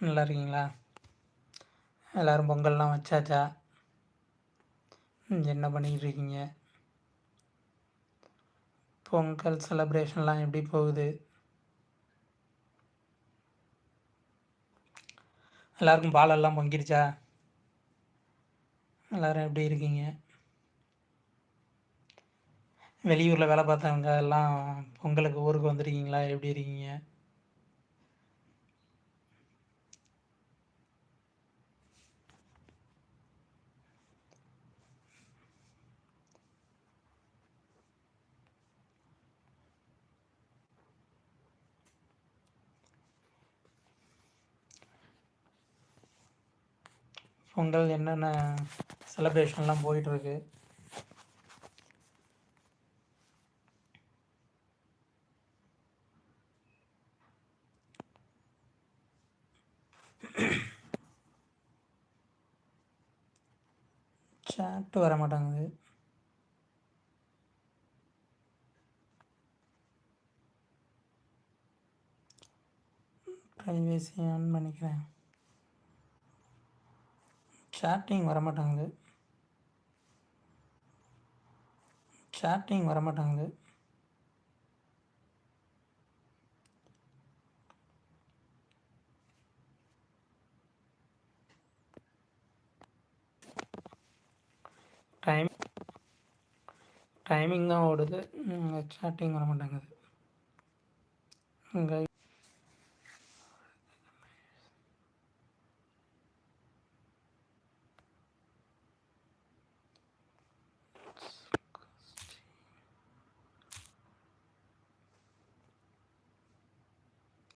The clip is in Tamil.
நல்லா இருக்கீங்களா எல்லோரும் பொங்கல்லாம் வச்சாச்சா? ம், என்ன பண்ணிக்கிட்டு இருக்கீங்க பொங்கல் செலப்ரேஷன்லாம் எப்படி போகுது? எல்லாருக்கும் பாலெல்லாம் பொங்கிருச்சா? எல்லோரும் எப்படி இருக்கீங்க? வெளியூரில் வேலை பார்த்தவங்க எல்லாம் பொங்கலுக்கு ஊருக்கு வந்திருக்கீங்களா? எப்படி இருக்கீங்க? பொங்கல் என்னென்ன செலப்ரேஷன்லாம் போயிட்டுருக்கு? சாட்டு வர மாட்டாங்குது ப்ரைவேசி ஆன் பண்ணிக்கிறேன். சாட்டிங் வரமாட்டாங்குது சாட்டிங் வரமாட்டாங்குது டைம் டைமிங் தான் ஓடுது. சாட்டிங் வர மாட்டேங்குது இங்கே